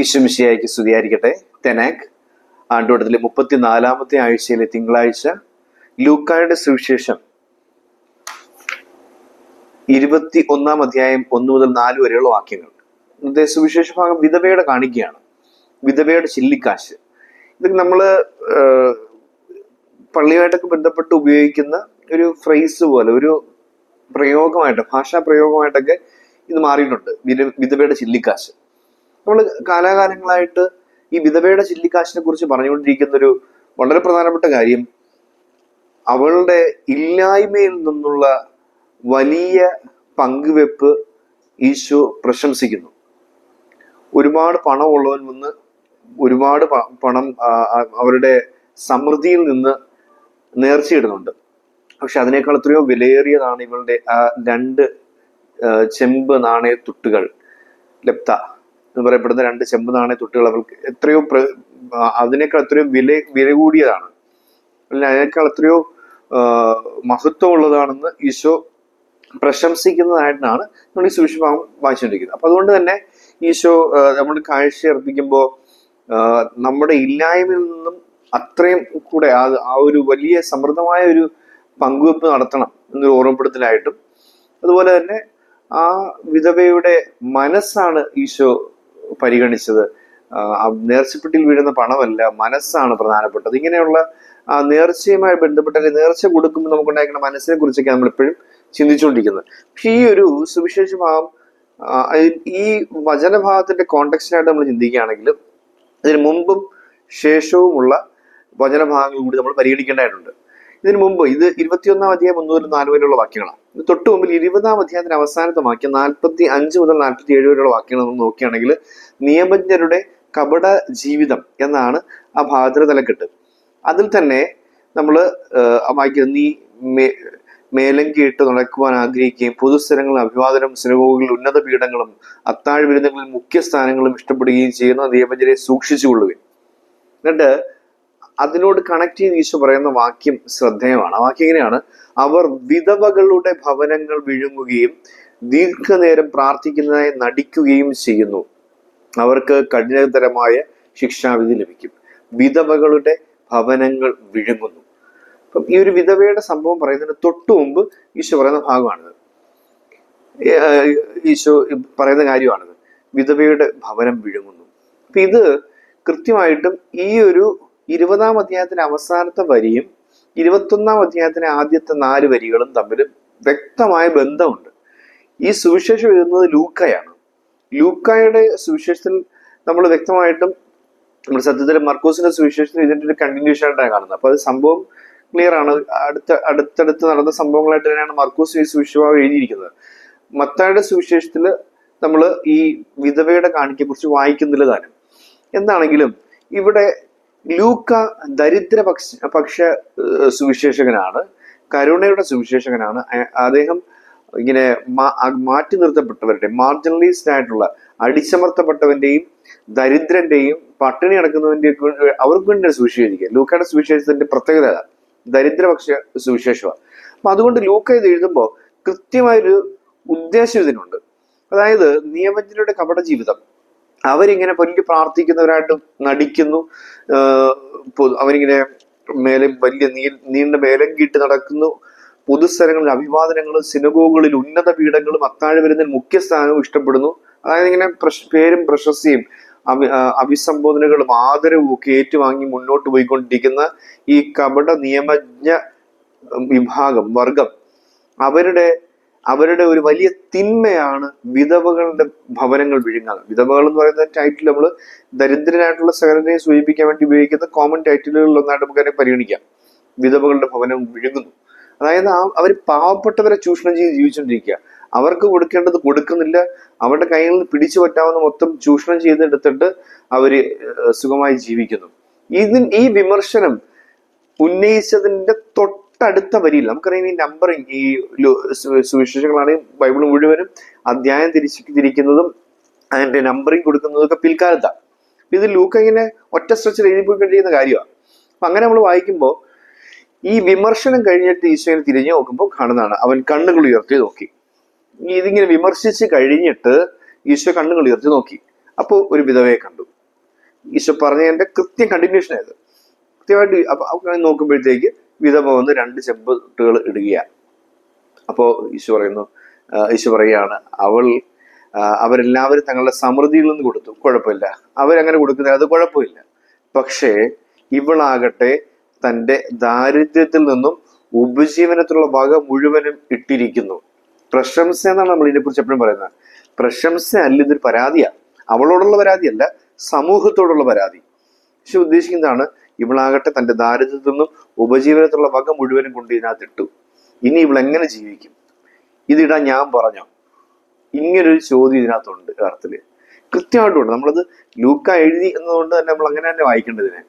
ഈശ്വമിശിയായിക്ക് സ്തുതിയായിരിക്കട്ടെ. തെനാക് ആണ്ടുവട്ടത്തിലെ മുപ്പത്തിനാലാമത്തെ ആഴ്ചയിലെ തിങ്കളാഴ്ച ലൂക്കായുടെ സുവിശേഷം ഇരുപത്തി ഒന്നാം അധ്യായം ഒന്ന് മുതൽ നാല് വരെയുള്ള വാക്യങ്ങൾ. ഇന്നത്തെ സുവിശേഷ ഭാഗം വിധവയുടെ കാണിക്കുകയാണ് വിധവയുടെ ചില്ലിക്കാശ്. ഇതൊക്കെ നമ്മൾ പള്ളിയുമായിട്ടൊക്കെ ബന്ധപ്പെട്ട് ഉപയോഗിക്കുന്ന ഒരു ഫ്രേസ് പോലെ ഒരു പ്രയോഗമായിട്ട് ഭാഷാ പ്രയോഗമായിട്ടൊക്കെ ഇത് മാറിയിട്ടുണ്ട്. വിധവയുടെ ചില്ലിക്കാശ്. നമ്മൾ കാലാകാലങ്ങളായിട്ട് ഈ വിധവയുടെ ചില്ലിക്കാശിനെ കുറിച്ച് പറഞ്ഞുകൊണ്ടിരിക്കുന്ന ഒരു വളരെ പ്രധാനപ്പെട്ട കാര്യം അവളുടെ ഇല്ലായ്മയിൽ നിന്നുള്ള വലിയ പങ്കുവെപ്പ് ഈശോ പ്രശംസിക്കുന്നു. ഒരുപാട് പണമുള്ളവൻ വന്ന് ഒരുപാട് പണം അവരുടെ സമൃദ്ധിയിൽ നിന്ന് നേർച്ചയിടുന്നുണ്ട്. പക്ഷെ അതിനേക്കാൾ എത്രയോ വിലയേറിയതാണ് ഇവളുടെ ആ രണ്ട് ചെമ്പ് നാണയ തുട്ടുകൾ ലപ്ത. എന്ന് പറയപ്പെടുന്ന രണ്ട് ചെമ്പ് നാണയ തൊട്ടുകൾ അവൾക്ക് എത്രയോ അതിനേക്കാൾ എത്രയോ വില വില കൂടിയതാണ്. അല്ലെങ്കിൽ അതിനേക്കാൾ എത്രയോ മഹത്വമുള്ളതാണെന്ന് ഈശോ പ്രശംസിക്കുന്നതായിട്ടാണ് നമ്മൾ ഈ സുവിശേഷം വായിച്ചുകൊണ്ടിരിക്കുന്നത്. അപ്പൊ അതുകൊണ്ട് തന്നെ ഈശോ നമ്മൾ കാഴ്ച അർപ്പിക്കുമ്പോൾ നമ്മുടെ ഇല്ലായ്മയിൽ നിന്നും അത്രയും കൂടെ ആ ഒരു വലിയ സമൃദ്ധമായ ഒരു പങ്കുവെപ്പ് നടത്തണം എന്നൊരു ഓർമ്മപ്പെടുത്തലായിട്ടും അതുപോലെ തന്നെ ആ വിധവയുടെ മനസ്സാണ് ഈശോ പരിഗണിച്ചത്. നേർച്ചപ്പെട്ടിൽ വീഴുന്ന പണമല്ല മനസ്സാണ് പ്രധാനപ്പെട്ടത്. ഇങ്ങനെയുള്ള നേർച്ചയുമായി ബന്ധപ്പെട്ട നേർച്ച കൊടുക്കുമ്പോൾ നമുക്കുണ്ടായിരിക്കുന്ന മനസ്സിനെ കുറിച്ചൊക്കെ നമ്മൾ എപ്പോഴും ചിന്തിച്ചുകൊണ്ടിരിക്കുന്നത് പക്ഷെ ഈ ഒരു സുവിശേഷ ഈ വചനഭാഗത്തിന്റെ കോണ്ടക്സ്റ്റിനായിട്ട് നമ്മൾ ചിന്തിക്കുകയാണെങ്കിൽ ഇതിന് മുമ്പും ശേഷവുമുള്ള വചനഭാഗങ്ങൾ കൂടി നമ്മൾ പരിഗണിക്കേണ്ടതായിട്ടുണ്ട്. ഇതിനു മുമ്പ് ഇത് ഇരുപത്തിയൊന്നാം അധ്യായം ഒന്ന് മുതൽ നാല് വരെയുള്ള വാക്യങ്ങളാണ് തൊട്ട് മുമ്പിൽ ഇരുപതാം അധ്യായത്തിന്റെ അവസാനത്തെ വാക്യം നാൽപ്പത്തി അഞ്ച് മുതൽ നാൽപ്പത്തി ഏഴ് വരെയുള്ള വാക്യങ്ങൾ നമ്മൾ നോക്കുകയാണെങ്കിൽ നിയമജ്ഞരുടെ കപട ജീവിതം എന്നാണ് ആ ഭാഗത്തിന് തലക്കെട്ട്. അതിൽ തന്നെ നമ്മൾ വായിക്കുന്നത് നീ മേലങ്കിയിട്ട് നടക്കുവാൻ ആഗ്രഹിക്കുകയും പൊതുസ്ഥലങ്ങളിൽ അഭിവാദനം സിനഗോഗുകളിൽ ഉന്നത പീഠങ്ങളും അത്താഴ വിരുന്നുകളിൽ മുഖ്യ സ്ഥാനങ്ങളും ഇഷ്ടപ്പെടുകയും ചെയ്യുന്ന നിയമജ്ഞരെ സൂക്ഷിച്ചുകൊള്ളുകയും എന്നിട്ട് അതിനോട് കണക്ട് ചെയ്ത് ഈശോ പറയുന്ന വാക്യം ശ്രദ്ധേയമാണ്. ആ വാക്യം ഇങ്ങനെയാണ് അവർ വിധവകളുടെ ഭവനങ്ങൾ വിഴുങ്ങുകയും ദീർഘനേരം പ്രാർത്ഥിക്കുന്നതായി നടിക്കുകയും ചെയ്യുന്നു. അവർക്ക് കഠിനതരമായ ശിക്ഷാവിധി ലഭിക്കും. വിധവകളുടെ ഭവനങ്ങൾ വിഴുങ്ങുന്നു. അപ്പം ഈ ഒരു വിധവയുടെ സംഭവം പറയുന്നതിന് തൊട്ടു മുമ്പ് ഈശോ പറയുന്ന ഭാഗമാണിത്. ഈശോ പറയുന്ന കാര്യമാണിത്. വിധവയുടെ ഭവനം വിഴുങ്ങുന്നു. അപ്പം ഇത് കൃത്യമായിട്ടും ഈ ഒരു ഇരുപതാം അധ്യായത്തിന്റെ അവസാനത്തെ വരിയും ഇരുപത്തൊന്നാം അധ്യായത്തിന്റെ ആദ്യത്തെ നാല് വരികളും തമ്മിൽ വ്യക്തമായ ബന്ധമുണ്ട്. ഈ സുവിശേഷം എഴുതുന്നത് ലൂക്കയാണ്. ലൂക്കായുടെ സുവിശേഷത്തിൽ നമ്മൾ വ്യക്തമായിട്ടും നമ്മൾ സത്യത്തിൽ മർക്കോസിന്റെ സുവിശേഷത്തിൽ ഇതിന്റെ ഒരു കണ്ടിന്യൂഷൻ ആയിട്ടാണ് കാണുന്നത്. അപ്പൊ അത് സംഭവം ക്ലിയർ ആണ്. അടുത്ത അടുത്തടുത്ത് നടന്ന സംഭവങ്ങളായിട്ട് തന്നെയാണ് മർക്കോസ് ഈ സുവിശേഷമായി എഴുതിയിരിക്കുന്നത്. മത്തായുടെ സുവിശേഷത്തിൽ നമ്മൾ ഈ വിധവയുടെ കാണിക്കെ കുറിച്ച് വായിക്കുന്നില്ല താനും. എന്താണെങ്കിലും ഇവിടെ ലൂക്ക ദരിദ്ര പക്ഷ പക്ഷ സുവിശേഷകനാണ്. കരുണയുടെ സുവിശേഷകനാണ്. അദ്ദേഹം ഇങ്ങനെ മാറ്റി നിർത്തപ്പെട്ടവരുടെ മാർജിനലൈസ്ഡ് ആയിട്ടുള്ള അടിച്ചമർത്തപ്പെട്ടവന്റെയും ദരിദ്രന്റെയും പട്ടിണി അടക്കുന്നവന്റെയും അവർക്ക് വേണ്ടി സുവിശേഷിക്കുക. ലൂക്കയുടെ സുവിശേഷത്തിന്റെ പ്രത്യേകത ദരിദ്രപക്ഷ സുവിശേഷമാണ്. അപ്പൊ അതുകൊണ്ട് ലൂക്ക ഇത് എഴുതുമ്പോൾ കൃത്യമായൊരു ഉദ്ദേശം ഇതിനുണ്ട്. അതായത് നിയമജ്ഞരുടെ കപട ജീവിതം അവരിങ്ങനെ പൊല്ലി പ്രാർത്ഥിക്കുന്നവരായിട്ട് നടിക്കുന്നു. അവരിങ്ങനെ മേലെ വലിയ നീ നീണ്ട മേലം കീട്ട് നടക്കുന്നു. പൊതുസ്ഥലങ്ങളിൽ അഭിവാദനങ്ങളും സിനഗോകളിൽ ഉന്നത പീഠങ്ങളും അത്താഴ വരുന്ന മുഖ്യ സ്ഥാനവും ഇഷ്ടപ്പെടുന്നു. അതായത് ഇങ്ങനെ പേരും പ്രശസ്തിയും അഭി അഭിസംബോധനകളും ആദരവും ഒക്കെ ഏറ്റുവാങ്ങി മുന്നോട്ട് പോയിക്കൊണ്ടിരിക്കുന്ന ഈ കപട നിയമജ്ഞ വിഭാഗം വർഗം അവരുടെ അവരുടെ ഒരു വലിയ തിന്മയാണ് വിധവകളുടെ ഭവനങ്ങൾ വിഴുങ്ങാതെ വിധവകൾ എന്ന് പറയുന്ന ടൈറ്റിൽ നമ്മൾ ദരിദ്രനായിട്ടുള്ള സഹോദരനെ സൂചിപ്പിക്കാൻ വേണ്ടി ഉപയോഗിക്കുന്ന കോമൺ ടൈറ്റിലുകളിൽ ഒന്നായിട്ട് നമുക്ക് അതിനെ പരിഗണിക്കാം. വിധവകളുടെ ഭവനം വിഴുങ്ങുന്നു. അതായത് ആ അവർ പാവപ്പെട്ടവരെ ചൂഷണം ചെയ്ത് ജീവിച്ചുകൊണ്ടിരിക്കുക. അവർക്ക് കൊടുക്കേണ്ടത് കൊടുക്കുന്നില്ല. അവരുടെ കയ്യിൽ നിന്ന് പിടിച്ചു പറ്റാവുന്ന മൊത്തം ചൂഷണം ചെയ്തെടുത്തിട്ട് അവർ സുഖമായി ജീവിക്കുന്നു. ഇതിൻ ഈ വിമർശനം ഉന്നയിച്ചതിന്റെ തൊട്ടടുത്ത വരിയിൽ നമുക്കറിയാം ഈ നമ്പറിങ് ഈ സുവിശേഷങ്ങളാണ് ബൈബിൾ മുഴുവനും അധ്യായം തിരിച്ച് തിരിക്കുന്നതും അതിന്റെ നമ്പറിങ് കൊടുക്കുന്നതും ഒക്കെ പിൽക്കാലത്താണ് ഇത് ലൂക്ക ഇങ്ങനെ ഒറ്റ സ്ട്രെച്ചിൽ എഴുതി കഴിയുന്ന കാര്യമാണ് അപ്പൊ അങ്ങനെ നമ്മൾ വായിക്കുമ്പോൾ ഈ വിമർശനം കഴിഞ്ഞിട്ട് ഈശോയെ തിരിഞ്ഞു നോക്കുമ്പോൾ കാണുന്നതാണ് അവൻ കണ്ണുകൾ ഉയർത്തി നോക്കി. ഇതിങ്ങനെ വിമർശിച്ച് കഴിഞ്ഞിട്ട് ഈശോ കണ്ണുകൾ ഉയർത്തി നോക്കി. അപ്പോൾ ഒരു വിധവയെ കണ്ടു. ഈശോ പറഞ്ഞതിന്റെ കൃത്യം കണ്ടിന്യൂഷൻ ആയത്. കൃത്യമായിട്ട് നോക്കുമ്പോഴത്തേക്ക് വിധവ വന്ന് രണ്ട് ചെമ്പട്ടുകൾ ഇടുകയാണ് അപ്പോൾ ഈശോ പറയുന്നു ഈശു പറയുകയാണ് അവൾ അവരെല്ലാവരും തങ്ങളുടെ സമൃദ്ധിയിൽ നിന്ന് കൊടുത്തു. കുഴപ്പമില്ല. അവരങ്ങനെ കൊടുക്കുന്നത് അത് കുഴപ്പമില്ല. പക്ഷേ ഇവളാകട്ടെ തന്റെ ദാരിദ്ര്യത്തിൽ നിന്നും ഉപജീവനത്തിലുള്ള ഭാഗം മുഴുവനും ഇട്ടിരിക്കുന്നു. പ്രശംസ എന്നാണ് നമ്മൾ ഇതിനെക്കുറിച്ച് എപ്പോഴും പറയുന്നത്. പ്രശംസ അല്ല ഇതൊരു പരാതിയാണ് അവളോടുള്ള പരാതിയല്ല സമൂഹത്തോടുള്ള പരാതി. പക്ഷെ ഉദ്ദേശിക്കുന്നതാണ് ഇവളാകട്ടെ തന്റെ ദാരിദ്ര്യത്തിൽ നിന്നും ഉപജീവനത്തിലുള്ള വക മുഴുവനും കൊണ്ട് ഇതിനകത്ത് ഇട്ടു ഇനി ഇവൾ എങ്ങനെ ജീവിക്കും? ഇതിടാൻ ഞാൻ പറഞ്ഞോ? ഇങ്ങനൊരു ചോദ്യം ഇതിനകത്തുണ്ട് യഥാർത്ഥത്തിൽ കൃത്യമായിട്ടുണ്ട്. നമ്മളത് ലൂക്ക എഴുതി എന്നതുകൊണ്ട് തന്നെ നമ്മൾ അങ്ങനെ തന്നെ വായിക്കേണ്ടതിനെ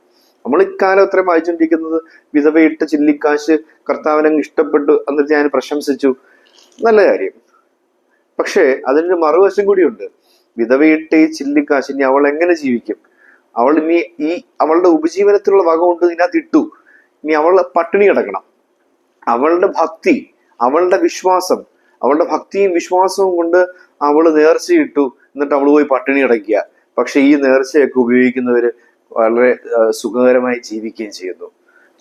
നമ്മൾ ഇക്കാലം അത്രയും വായിച്ചുകൊണ്ടിരിക്കുന്നത് വിധവയിട്ട ചില്ലിക്കാശ് കർത്താവിനെ ഇഷ്ടപ്പെട്ടു എന്നിട്ട് ഞാൻ പ്രശംസിച്ചു. നല്ല കാര്യം. പക്ഷേ അതിനൊരു മറുവശം കൂടിയുണ്ട്. വിധവയിട്ട ഈ ചില്ലിക്കാശ് ഇനി അവൾ എങ്ങനെ ജീവിക്കും? അവൾ ഇനി ഈ അവളുടെ ഉപജീവനത്തിലുള്ള വക കൊണ്ട് ഇതിനകത്ത് ഇട്ടു. ഇനി അവൾ പട്ടിണി കിടക്കണം. അവളുടെ ഭക്തി അവളുടെ വിശ്വാസം അവളുടെ ഭക്തിയും വിശ്വാസവും കൊണ്ട് അവൾ നേർച്ചയിട്ടു എന്നിട്ട് അവൾ പോയി പട്ടിണി കിടക്കുക. പക്ഷെ ഈ നേർച്ചയൊക്കെ ഉപയോഗിക്കുന്നവർ വളരെ സുഖകരമായി ജീവിക്കുകയും ചെയ്യുന്നു.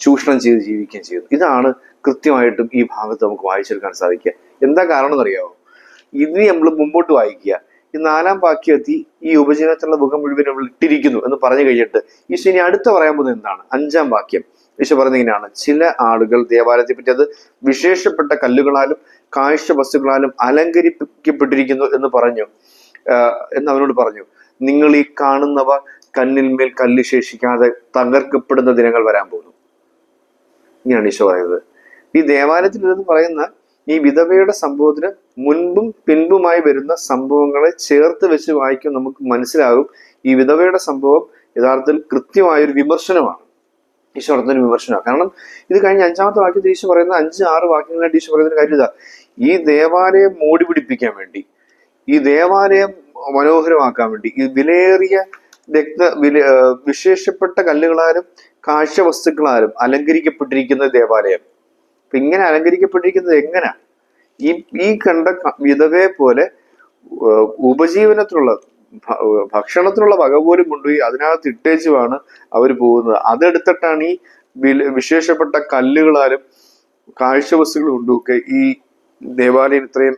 ചൂഷണം ചെയ്ത് ജീവിക്കുകയും ചെയ്യുന്നു. ഇതാണ് കൃത്യമായിട്ടും ഈ ഭാഗത്ത് നമുക്ക് വായിച്ചെടുക്കാൻ സാധിക്കുക. എന്താ കാരണം എന്നറിയാമോ ഇനി നമ്മൾ മുമ്പോട്ട് വായിക്കുക. ഈ നാലാം വാക്യത്തിൽ ഈ ഉപജീവനത്തിലുള്ള മുഖം മുഴുവൻ ഇട്ടിരിക്കുന്നു എന്ന് പറഞ്ഞു കഴിഞ്ഞിട്ട് ഈശോ ഇനി അടുത്ത പറയാൻ പോകുന്നത് എന്താണ്? അഞ്ചാം വാക്യം. ഈശോ പറയുന്നത് ഇങ്ങനെയാണ്. ചില ആളുകൾ ദേവാലയത്തെ പറ്റി അത് വിശേഷപ്പെട്ട കല്ലുകളാലും കാഴ്ച വസ്തുക്കളാലും അലങ്കരിക്കപ്പെട്ടിരിക്കുന്നു എന്ന് പറഞ്ഞു. എന്ന് അവനോട് പറഞ്ഞു. നിങ്ങൾ ഈ കാണുന്നവ കണ്ണിന്മേൽ കല്ല് ശേഷിക്കാതെ തകർക്കപ്പെടുന്ന ദിനങ്ങൾ വരാൻ പോകുന്നു. ഇങ്ങനെയാണ് ഈശോ പറയുന്നത്. ഈ ദേവാലയത്തിൽ ഇരുന്ന് പറയുന്ന ഈ വിധവയുടെ സംഭവത്തിന് മുൻപും പിൻപുമായി വരുന്ന സംഭവങ്ങളെ ചേർത്ത് വെച്ച് വായിക്കും നമുക്ക് മനസ്സിലാകും. ഈ വിധവയുടെ സംഭവം യഥാർത്ഥത്തിൽ കൃത്യമായൊരു വിമർശനമാണ്. ഈശോ വിമർശനമാണ്. കാരണം ഇത് കഴിഞ്ഞ അഞ്ചാമത്തെ വാക്യത്തിൽ ഈശോ പറയുന്ന അഞ്ച് ആറ് വാക്യങ്ങളായിട്ട് ഈശോ പറയുന്ന കാര്യം ഇതാ. ഈ ദേവാലയം മോടി പിടിപ്പിക്കാൻ വേണ്ടി ഈ ദേവാലയം മനോഹരമാക്കാൻ വേണ്ടി ഈ വിലയേറിയ രക്ത വില വിശേഷപ്പെട്ട കല്ലുകളാലും കാഴ്ച വസ്തുക്കളാലും അലങ്കരിക്കപ്പെട്ടിരിക്കുന്ന ദേവാലയം അപ്പൊ ഇങ്ങനെ അലങ്കരിക്കപ്പെട്ടിരിക്കുന്നത് എങ്ങനാ? ഈ ഈ കണ്ട വിധവയെ പോലെ ഉപജീവനത്തിനുള്ള ഭക്ഷണത്തിനുള്ള വക പോലും കൊണ്ടുപോയി അതിനകത്ത് ഇട്ടേച്ചുമാണ് അവർ പോകുന്നത്. അതെടുത്തിട്ടാണ് ഈ വിശേഷപ്പെട്ട കല്ലുകളാലും കാഴ്ച വസ്തുക്കൾ കൊണ്ടുമൊക്കെ ഈ ദേവാലയം ഇത്രയും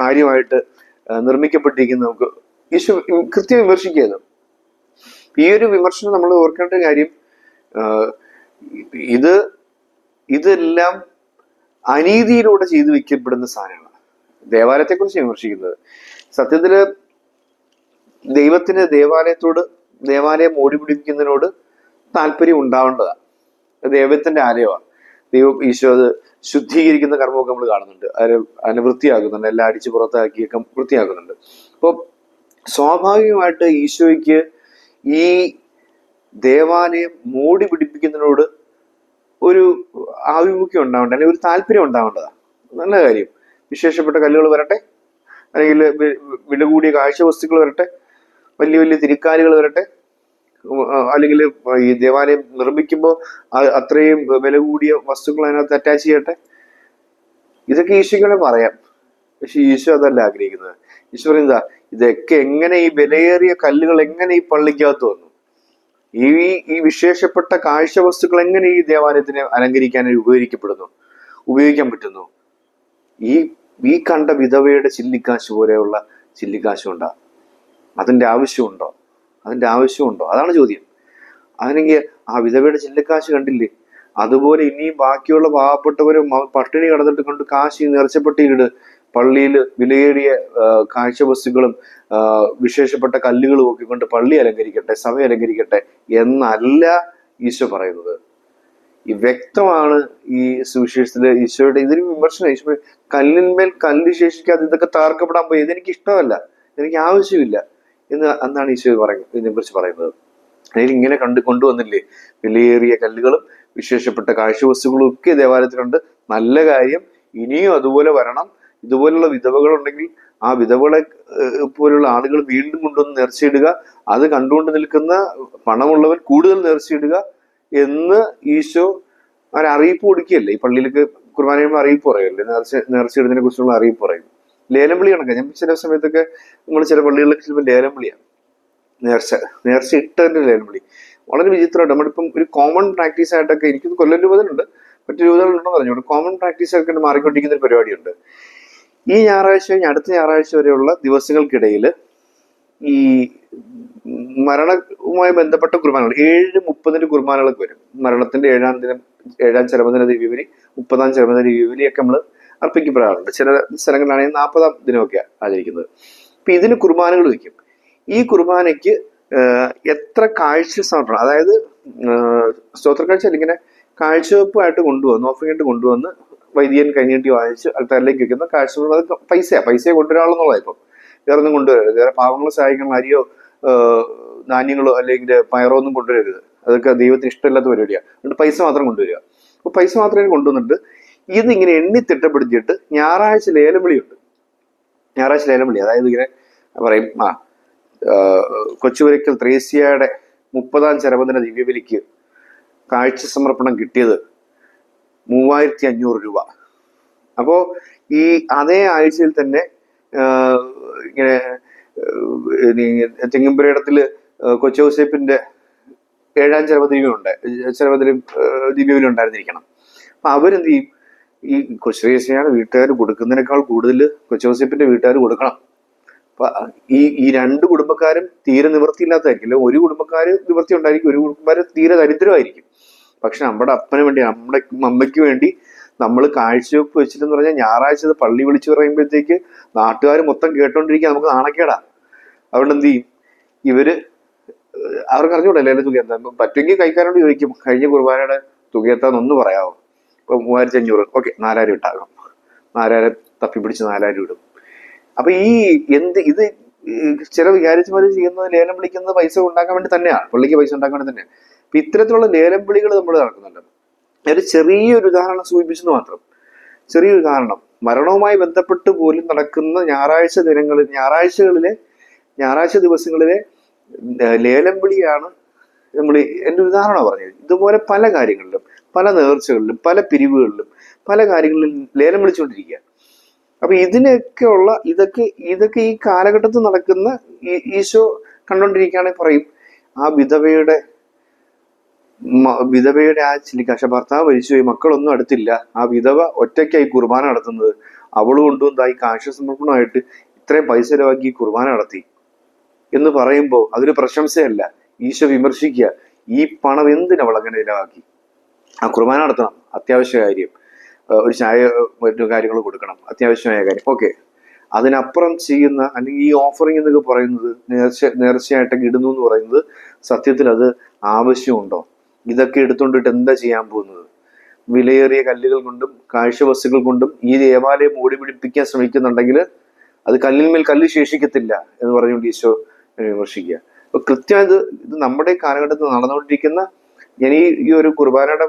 കാര്യമായിട്ട് നിർമ്മിക്കപ്പെട്ടിരിക്കുന്നത് നമുക്ക് ഈശോ കൃത്യം വിമർശിക്കുകയാണ്. ഈ ഒരു വിമർശനം നമ്മൾ ഓർക്കേണ്ട കാര്യം ഇത് ഇതെല്ലാം അനീതിയിലൂടെ ചെയ്തു വെക്കപ്പെടുന്ന സാധനങ്ങളാണ്. ദേവാലയത്തെക്കുറിച്ച് വിമർശിക്കുന്നത്. സത്യത്തിൽ ദൈവത്തിന് ദേവാലയത്തോട് ദേവാലയം ഓടിപിടിപ്പിക്കുന്നതിനോട് താല്പര്യം ഉണ്ടാവേണ്ടതാണ്. ദൈവത്തിന്റെ ആലയമാണ്. ദൈവം ഈശോ അത് ശുദ്ധീകരിക്കുന്ന കർമ്മമൊക്കെ നമ്മൾ കാണുന്നുണ്ട്. അതിന് അതിനെ വൃത്തിയാക്കുന്നുണ്ട് എല്ലാം അടിച്ച് പുറത്താക്കിയൊക്കെ വൃത്തിയാക്കുന്നുണ്ട്. അപ്പോൾ സ്വാഭാവികമായിട്ട് ഈശോയ്ക്ക് ഈ ദേവാലയം മോടി പിടിപ്പിക്കുന്നതിനോട് ഒരു ആഭിമുഖ്യം ഉണ്ടാവേണ്ട അല്ലെങ്കിൽ ഒരു താല്പര്യം ഉണ്ടാവേണ്ടതാണ്. നല്ല കാര്യം. വിശേഷപ്പെട്ട കല്ലുകൾ വരട്ടെ അല്ലെങ്കിൽ വില കൂടിയ കാഴ്ച വസ്തുക്കൾ വരട്ടെ വലിയ വലിയ തിരിക്കാലുകൾ വരട്ടെ അല്ലെങ്കിൽ ഈ ദേവാലയം നിർമ്മിക്കുമ്പോൾ അത്രയും വില കൂടിയ വസ്തുക്കൾ അതിനകത്ത് അറ്റാച്ച് ചെയ്യട്ടെ. ഇതൊക്കെ ഈശോയ്ക്ക് പറയാം. പക്ഷെ ഈശോ അതല്ല ആഗ്രഹിക്കുന്നത്. ഈശോ പറയുന്നതാ ഇതൊക്കെ എങ്ങനെ ഈ വിലയേറിയ കല്ലുകൾ എങ്ങനെ ഈ പള്ളിക്കകത്ത് വന്നു? ഈ ഈ വിശേഷപ്പെട്ട കാഴ്ച വസ്തുക്കൾ എങ്ങനെ ഈ ദേവാലയത്തിനെ അലങ്കരിക്കാൻ ഉപയോഗിക്കപ്പെടുന്നു ഉപയോഗിക്കാൻ പറ്റുന്നു? ഈ ഈ കണ്ട വിധവയുടെ ചില്ലിക്കാശ് പോലെയുള്ള ചില്ലിക്കാശ് അതിന്റെ ആവശ്യമുണ്ടോ? അതിന്റെ ആവശ്യമുണ്ടോ? അതാണ് ചോദ്യം. അതിനെങ്കിൽ ആ വിധവയുടെ ചില്ലിക്കാശ് കണ്ടില്ലേ? അതുപോലെ ഇനിയും ബാക്കിയുള്ള പാവപ്പെട്ടവരും പട്ടിണി കിടന്നിട്ട് കൊണ്ട് കാശ് നേർച്ചപ്പെട്ടിയിട് പള്ളിയിൽ വിലയേറിയ കാഴ്ചവസ്തുക്കളും കാഴ്ച വസ്തുക്കളും വിശേഷപ്പെട്ട കല്ലുകളും ഒക്കെ കൊണ്ട് പള്ളി അലങ്കരിക്കട്ടെ സഭ അലങ്കരിക്കട്ടെ എന്നല്ല ഈശോ പറയുന്നത്. ഈ വ്യക്തമാണ് ഈ സുവിശേഷത്തിൽ ഈശോയുടെ ഇതിന് വിമർശനം. ഈശോ കല്ലിന്മേൽ കല്ല് ശേഷിക്കാതെ ഇതൊക്കെ താർക്കപ്പെടാൻ പോയി. ഇതെനിക്ക് ഇഷ്ടമല്ല. എനിക്ക് ആവശ്യമില്ല. എന്ന് എന്നാണ് ഈശോ പറയുന്നത് ഇതിനെ കുറിച്ച് പറയുന്നത്. അതിൽ ഇങ്ങനെ കണ്ട് കൊണ്ടുവന്നില്ലേ? വിലയേറിയ കല്ലുകളും വിശേഷപ്പെട്ട കാഴ്ചവസ്തുക്കളും ഒക്കെ ദേവാലയത്തിലുണ്ട്. നല്ല കാര്യം ഇനിയും അതുപോലെ വരണം. ഇതുപോലുള്ള വിധവകളുണ്ടെങ്കിൽ ആ വിധവകളെ പോലുള്ള ആളുകൾ വീണ്ടും കൊണ്ടുവന്ന് നേർച്ചയിടുക. അത് കണ്ടുകൊണ്ട് നിൽക്കുന്ന പണമുള്ളവൻ കൂടുതൽ നേർച്ചയിടുക എന്ന് ഈശോ ഒരു അറിയിപ്പ് കൊടുക്കുകയല്ലേ? ഈ പള്ളിയിലേക്ക് കുർബാന അറിയിപ്പ് പറയല്ലേ നേർച്ച നേർച്ചയിടുന്നതിനെ കുറിച്ചുള്ള അറിയിപ്പ് പറയും. ലേലം വിളി കണക്കാ ഞാൻ ചില സമയത്തൊക്കെ നമ്മൾ ചില പള്ളികളിലൊക്കെ ചിലപ്പോൾ ലേലം വിളിയാണ് നേർച്ച നേർച്ച ഇട്ടതിന്റെ ലേലംവിളി. വളരെ വിചിത്രമായിട്ട്. നമ്മളിപ്പം ഒരു കോമൺ പ്രാക്ടീസ് ആയിട്ടൊക്കെ എനിക്ക് കൊല്ലം രൂപതയിലുണ്ട്. മറ്റു രൂപതകളുണ്ടെന്ന് പറഞ്ഞു കോമൺ പ്രാക്ടീസ് ആയിട്ട് മാറിക്കൊണ്ടിരിക്കുന്ന ഒരു പരിപാടിയുണ്ട്. ഈ ഞായറാഴ്ച കഴിഞ്ഞ് അടുത്ത ഞായറാഴ്ച വരെയുള്ള ദിവസങ്ങൾക്കിടയിൽ ഈ മരണവുമായി ബന്ധപ്പെട്ട കുർബാനകൾ ഏഴ് മുപ്പതിന് കുർബാനകളൊക്കെ വരും. മരണത്തിന്റെ ഏഴാം ദിനം ഏഴാം ചരമദിന ദിവ്യബലി മുപ്പതാം ചരമദിന ദിവ്യബലിയൊക്കെ നമ്മൾ അർപ്പിക്കപ്പെടാറുണ്ട്. ചില സ്ഥലങ്ങളിലാണെങ്കിൽ നാൽപ്പതാം ദിനമൊക്കെ ആചരിക്കുന്നത്. അപ്പൊ ഇതിന് കുർബാനകൾ വയ്ക്കും. ഈ കുർബാനയ്ക്ക് എത്ര കാഴ്ച സമർപ്പണം അതായത് സ്തോത്രക്കാഴ്ച അല്ലെങ്കിൽ കാഴ്ചവെപ്പായിട്ട് കൊണ്ടുവന്ന് ഓഫറിംഗ് കൊണ്ടുവന്ന് വൈദികൻ കൈനീട്ടി വാങ്ങിച്ച് അൽത്താരിലേക്ക് വെക്കുന്ന. കാഴ്ച അത് പൈസയാ. പൈസയെ കൊണ്ടുവരാനുള്ളതാണ് ഇപ്പം. വേറെ ഒന്നും കൊണ്ടുവരരുത്. വേറെ പാവങ്ങളെ സഹായിക്കണം അരിയോ ധാന്യങ്ങളോ അല്ലെങ്കിൽ പയറോ ഒന്നും കൊണ്ടുവരരുത്. അതൊക്കെ ദൈവത്തിന് ഇഷ്ടമില്ലാത്ത പരിപാടിയാണ് എന്നിട്ട് പൈസ മാത്രം കൊണ്ടുവരിക. അപ്പൊ പൈസ മാത്രമേ കൊണ്ടുവന്നിട്ട് ഇതിങ്ങനെ എണ്ണി തിട്ടപ്പെടുത്തിയിട്ട് ഞായറാഴ്ച ലേലം വിളിയുണ്ട്. ഞായറാഴ്ച ലേലം വിളി. അതായത് ഇങ്ങനെ പറയും ആ കൊച്ചുപുരക്കൽ ത്രേസ്യയുടെ മുപ്പതാം ചരമദിന ദിവ്യബലിക്ക് കാഴ്ച സമർപ്പണം കിട്ടിയത് മൂവായിരത്തി അഞ്ഞൂറ് രൂപ. അപ്പോ ഈ അതേ ആഴ്ചയിൽ തന്നെ ഇങ്ങനെ തെങ്ങിമ്പുരയിടത്തിൽ കൊച്ചൗസേപ്പിന്റെ ഏഴാം ചരമദിവ്യമുണ്ട് ചരമദിന ദ്വീപിലുണ്ടായിരുന്നിരിക്കണം അപ്പൊ അവരെന്ത് ചെയ്യും? ഈ കൊച്ചുരേശയാണ് വീട്ടുകാർ കൊടുക്കുന്നതിനേക്കാൾ കൂടുതൽ കൊച്ചൗസേപ്പിന്റെ വീട്ടുകാർ കൊടുക്കണം. അപ്പൊ ഈ ഈ രണ്ട് കുടുംബക്കാരും തീരെ നിവൃത്തിയില്ലാത്തതായിരിക്കും ഒരു കുടുംബക്കാർ നിവൃത്തി ഉണ്ടായിരിക്കും ഒരു കുടുംബക്കാർ തീരെ ദരിദ്രമായിരിക്കും. പക്ഷെ നമ്മുടെ അപ്പന് വേണ്ടി നമ്മുടെ അമ്മയ്ക്ക് വേണ്ടി നമ്മൾ കാഴ്ചവെപ്പ് വെച്ചിട്ടെന്ന് പറഞ്ഞാൽ ഞായറാഴ്ച പള്ളി വിളിച്ചു പറയുമ്പോഴത്തേക്ക് നാട്ടുകാർ മൊത്തം കേട്ടോണ്ടിരിക്കുക നമുക്ക് നാണക്കേടാ. അതുകൊണ്ട് എന്ത് ചെയ്യും? ഇവർ അവർക്ക് അറിഞ്ഞൂടെ തുക എന്താ? പറ്റുമെങ്കിൽ കൈക്കാരോട് ചോദിക്കും കഴിഞ്ഞ കുർബാനയുടെ തുക എത്താന്നൊന്ന് പറയാമോ ഇപ്പൊ മൂവായിരത്തി അഞ്ഞൂറ് ഓക്കെ നാലായിരം ഇട്ടാകാം. നാലായിരം തപ്പിപ്പിടിച്ച് നാലായിരം ഇടും. അപ്പൊ ഈ എന്ത് ഇത് ചില വികാരിച്ചമാര് ചെയ്യുന്നത് ലേലം വിളിക്കുന്നത് പൈസ ഉണ്ടാക്കാൻ വേണ്ടി തന്നെയാണ് പള്ളിക്ക് പൈസ ഉണ്ടാക്കാൻ വേണ്ടി തന്നെയാണ് അപ്പൊ ഇത്തരത്തിലുള്ള ലേലം വിളികൾ നമ്മൾ നടക്കുന്നുണ്ട്. ഒരു ചെറിയൊരു ഉദാഹരണം സൂചിപ്പിച്ചെന്ന് മാത്രം. ചെറിയൊരു ഉദാഹരണം. മരണവുമായി ബന്ധപ്പെട്ട് പോലും നടക്കുന്ന ഞായറാഴ്ച ദിനങ്ങളിൽ ഞായറാഴ്ചകളിലെ ഞായറാഴ്ച ദിവസങ്ങളിലെ ലേലം വിളിയാണ് നമ്മൾ എന്റെ ഉദാഹരണം പറഞ്ഞത്. ഇതുപോലെ പല കാര്യങ്ങളിലും പല നേർച്ചകളിലും പല പിരിവുകളിലും പല കാര്യങ്ങളിലും ലേലം വിളിച്ചുകൊണ്ടിരിക്കുക. അപ്പൊ ഇതിനൊക്കെ ഉള്ള ഇതൊക്കെ ഇതൊക്കെ ഈ കാലഘട്ടത്തിൽ നടക്കുന്ന ഈശോ കണ്ടോണ്ടിരിക്കുകയാണെങ്കിൽ പറയും ആ വിധവയുടെ വിധവയുടെ ആ കക്ഷ ഭർത്താവ് മരിച്ചുപോയി മക്കളൊന്നും അടുത്തില്ല. ആ വിധവ ഒറ്റയ്ക്കായി കുർബാന നടത്തുന്നത്. അവൾ കൊണ്ടുവന്നതായി കാഴ്ച സമർപ്പണമായിട്ട് ഇത്രയും പൈസ ചെലവാക്കി കുർബാന നടത്തി. എന്ന് പറയുമ്പോൾ അതൊരു പ്രശംസയല്ല. ഈശോ വിമർശിക്കുക. ഈ പണം എന്തിനു അവൾ അങ്ങനെ ചിലവാക്കി? ആ കുർബാന നടത്തണം. അത്യാവശ്യ കാര്യം. ഒരു ചായ മറ്റു കാര്യങ്ങൾ കൊടുക്കണം. അത്യാവശ്യമായ കാര്യം. ഓക്കെ. അതിനപ്പുറം ചെയ്യുന്ന അല്ലെങ്കിൽ ഈ ഓഫറിംഗ് എന്നൊക്കെ പറയുന്നത് നേർച്ച നേർച്ചയായിട്ടൊക്കെ ഇടുന്നു എന്ന് പറയുന്നത് സത്യത്തിൽ അത് ആവശ്യമുണ്ടോ? ഇതൊക്കെ എടുത്തുകൊണ്ടിട്ട് എന്താ ചെയ്യാൻ പോകുന്നത്? വിലയേറിയ കല്ലുകൾ കൊണ്ടും കാഴ്ചവസ്തുക്കൾ കൊണ്ടും ഈ ദേവാലയം ഓടി പിടിപ്പിക്കാൻ ശ്രമിക്കുന്നുണ്ടെങ്കിൽ അത് കല്ലിന്മേൽ കല്ല് ശേഷിക്കത്തില്ല എന്ന് പറഞ്ഞുകൊണ്ട് ഈശോ വിമർശിക്കുക. അപ്പൊ കൃത്യം ഇത് ഇത് നമ്മുടെ കാലഘട്ടത്തിൽ നടന്നുകൊണ്ടിരിക്കുന്ന ഞാൻ ഈ ഒരു കുർബാനയുടെ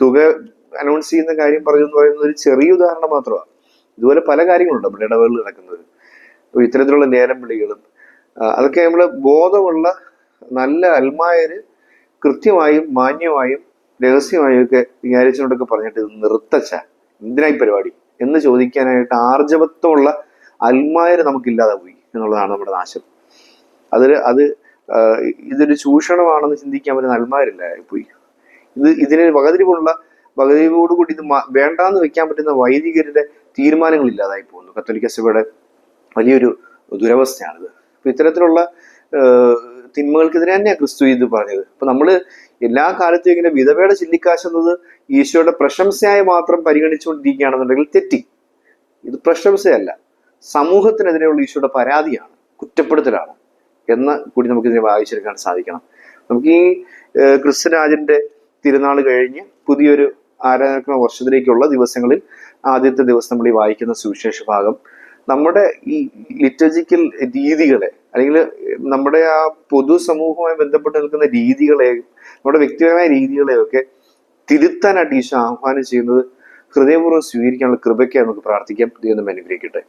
തുക അനൗൺസ് ചെയ്യുന്ന കാര്യം പറഞ്ഞു എന്ന് പറയുന്നത് ഒരു ചെറിയ ഉദാഹരണം മാത്രമാണ്. ഇതുപോലെ പല കാര്യങ്ങളുണ്ട് നമ്മുടെ ഇടവേളയിൽ നടക്കുന്നത്. ഇത്തരത്തിലുള്ള നേരം വിളികളും അതൊക്കെ നമ്മൾ ബോധമുള്ള നല്ല അൽമായര് കൃത്യമായും മാന്യമായും രഹസ്യമായും ഒക്കെ വിചാരിച്ചുകൊണ്ടൊക്കെ പറഞ്ഞിട്ട് ഇത് നിർത്തച്ച. എന്തിനായി പരിപാടി? എന്ന് ചോദിക്കാനായിട്ട് ആർജവത്വമുള്ള അൽമായര് നമുക്കില്ലാതെ പോയി എന്നുള്ളതാണ് നമ്മുടെ നാശം അതിൽ അത് ഇതൊരു ചൂഷണമാണെന്ന് ചിന്തിക്കാൻ പറ്റുന്ന അൽമാരില്ല പോയി ഇത് ഇതിന് വകതിരിവുള്ള വകതിരിവോടുകൂടി ഇത് വേണ്ടാന്ന് വെക്കാൻ പറ്റുന്ന വൈദികരുടെ തീരുമാനങ്ങൾ ഇല്ലാതായി പോകുന്നു. കത്തോലിക്ക സഭയുടെ വലിയൊരു ദുരവസ്ഥയാണിത്. അപ്പൊ ഇത്തരത്തിലുള്ള തിന്മകൾക്കെതിരെ തന്നെയാണ് ക്രിസ്തു ഇത് പറഞ്ഞത്. അപ്പൊ നമ്മൾ എല്ലാ കാലത്തും ഇങ്ങനെ വിധവയുടെ ചില്ലിക്കാശ് എന്നത് ഈശോയുടെ പ്രശംസയായി മാത്രം പരിഗണിച്ചുകൊണ്ടിരിക്കുകയാണെന്നുണ്ടെങ്കിൽ തെറ്റി. ഇത് പ്രശംസയല്ല. സമൂഹത്തിനെതിരെയുള്ള ഈശോയുടെ പരാതിയാണ്. കുറ്റപ്പെടുത്തലാണ്. എന്ന് കൂടി നമുക്ക് ഇതിനെ വായിച്ചെടുക്കാൻ സാധിക്കണം. നമുക്ക് ഈ ക്രിസ്തുരാജന്റെ തിരുനാൾ കഴിഞ്ഞ് പുതിയൊരു ആരാധന വർഷത്തിലേക്കുള്ള ദിവസങ്ങളിൽ ആദ്യത്തെ ദിവസം നമ്മൾ ഈ വായിക്കുന്ന സുവിശേഷ ഭാഗം നമ്മുടെ ഈ ലിറ്റർജിക്കൽ രീതികളെ അല്ലെങ്കിൽ നമ്മുടെ ആ പൊതുസമൂഹവുമായി ബന്ധപ്പെട്ട് നിൽക്കുന്ന രീതികളെയും നമ്മുടെ വ്യക്തിപരമായ രീതികളെയൊക്കെ തിരുത്താനായിട്ട് ഈശോ ആഹ്വാനം ചെയ്യുന്നത് ഹൃദയപൂർവം സ്വീകരിക്കാനുള്ള കൃപയ്ക്കായി നമുക്ക് പ്രാർത്ഥിക്കാം. ദൈവം അനുഗ്രഹിക്കട്ടെ.